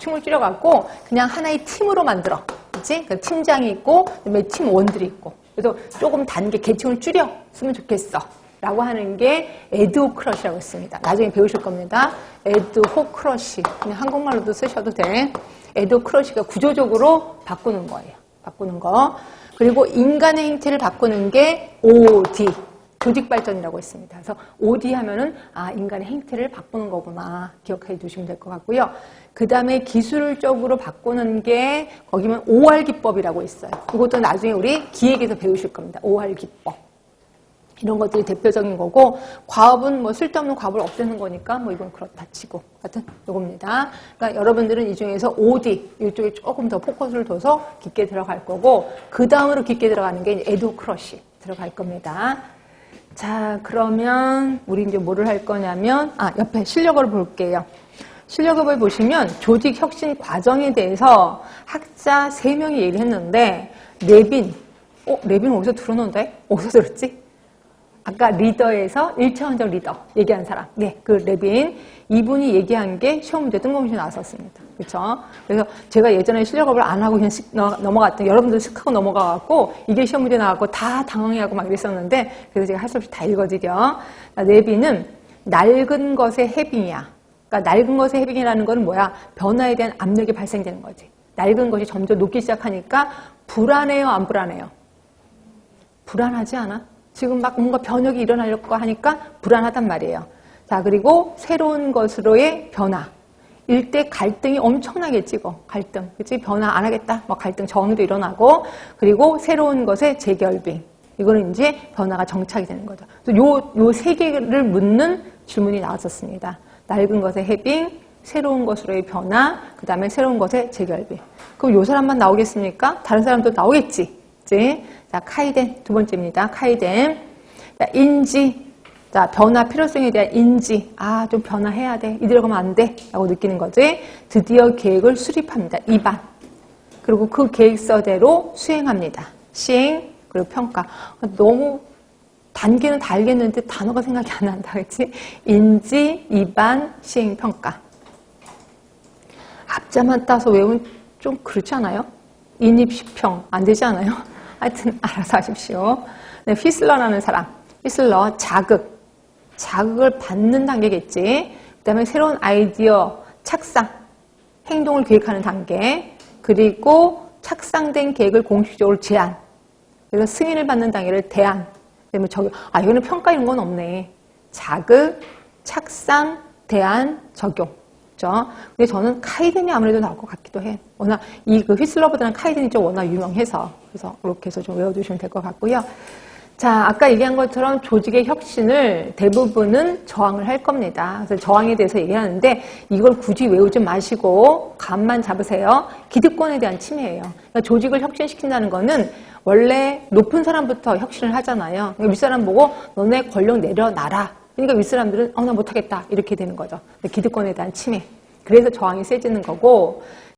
춤을 줄여갖고 그냥 하나의 팀으로 만들어. 그치? 그 팀장이 있고, 그다음에 팀원들이 있고. 그래서 조금 단계, 계층을 줄였으면 좋겠어. 라고 하는 게 에드호크러시라고 있습니다. 나중에 배우실 겁니다. 에드호크러시. 그냥 한국말로도 쓰셔도 돼. 에드호크러시가 구조적으로 바꾸는 거예요. 바꾸는 거. 그리고 인간의 행태를 바꾸는 게 OD. 조직 발전이라고 있습니다. 그래서 OD 하면은 아 인간의 행태를 바꾸는 거구나 기억해 두시면 될 것 같고요. 그 다음에 기술적으로 바꾸는 게 거기면 OR 기법이라고 있어요. 이것도 나중에 우리 기획에서 배우실 겁니다. OR 기법. 이런 것들이 대표적인 거고 과업은 뭐 쓸데없는 과업을 없애는 거니까 뭐 이건 그렇다 치고 같은 요겁니다. 그러니까 여러분들은 이 중에서 OD 이쪽에 조금 더 포커스를 둬서 깊게 들어갈 거고 그 다음으로 깊게 들어가는 게 에도 크러쉬 들어갈 겁니다. 자 그러면 우리 이제 뭐를 할 거냐면 아 옆에 실력을 볼게요. 실력을 보시면 조직 혁신 과정에 대해서 학자 3명이 얘기했는데 레빈 어 레빈 어디서 들었는데 어디서 들었지? 아까 리더에서 1차원적 리더 얘기한 사람. 네, 그 레빈. 이분이 얘기한 게 시험 문제 뜬금없이 나왔었습니다. 그렇죠? 그래서 제가 예전에 실력업을 안 하고 그냥 쓱 넘어갔던 여러분들 쓱 하고 넘어가갖고 이게 시험 문제 나왔고 다 당황해하고 막 이랬었는데 그래서 제가 할 수 없이 다 읽어드려. 레빈은 낡은 것의 해빙이야. 그러니까 낡은 것의 해빙이라는 거는 뭐야? 변화에 대한 압력이 발생되는 거지. 낡은 것이 점점 녹기 시작하니까 불안해요, 안 불안해요? 불안하지 않아? 지금 막 뭔가 변혁이 일어나려고 하니까 불안하단 말이에요. 자, 그리고 새로운 것으로의 변화. 일대 갈등이 엄청나게 찍어. 갈등. 그치? 변화 안 하겠다. 뭐 갈등, 정의도 일어나고. 그리고 새로운 것의 재결빙. 이거는 이제 변화가 정착이 되는 거죠. 요, 요 세 개를 묻는 질문이 나왔었습니다. 낡은 것의 해빙, 새로운 것으로의 변화, 그 다음에 새로운 것의 재결빙. 그럼 요 사람만 나오겠습니까? 다른 사람도 나오겠지. 그치? 자, 카이덴 두 번째입니다. 카이덴. 자, 인지. 자, 변화 필요성에 대한 인지. 아, 좀 변화해야 돼. 이대로 가면 안 돼. 라고 느끼는 거지. 드디어 계획을 수립합니다. 입안. 그리고 그 계획서대로 수행합니다. 시행, 그리고 평가. 너무 단계는 다 알겠는데 단어가 생각이 안 난다. 그치? 인지, 입안, 시행, 평가. 앞자만 따서 외우면 좀 그렇지 않아요? 인입, 시평. 안 되지 않아요? 하여튼 알아서 하십시오. 네, 휘슬러라는 사람. 휘슬러 자극. 자극을 받는 단계겠지. 그 다음에 새로운 아이디어 착상. 행동을 계획하는 단계. 그리고 착상된 계획을 공식적으로 제안. 그래서 승인을 받는 단계를 대안. 그다음에 저기 아 이거는 평가 이런 건 없네. 자극, 착상, 대안, 적용. 그죠? 근데 저는 카이든이 아무래도 나올 것 같기도 해. 워낙 이 그 휘슬러보다는 카이든이 좀 워낙 유명해서 그래서 그렇게 해서 좀 외워두시면 될 것 같고요. 자, 아까 얘기한 것처럼 조직의 혁신을 대부분은 저항을 할 겁니다. 그래서 저항에 대해서 얘기하는데 이걸 굳이 외우지 마시고 감만 잡으세요. 기득권에 대한 침해예요. 그러니까 조직을 혁신시킨다는 거는 원래 높은 사람부터 혁신을 하잖아요. 그러니까 윗사람 보고 너네 권력 내려놔라. 그러니까 윗사람들은 어, 나 못하겠다. 이렇게 되는 거죠. 기득권에 대한 침해. 그래서 저항이 세지는 거고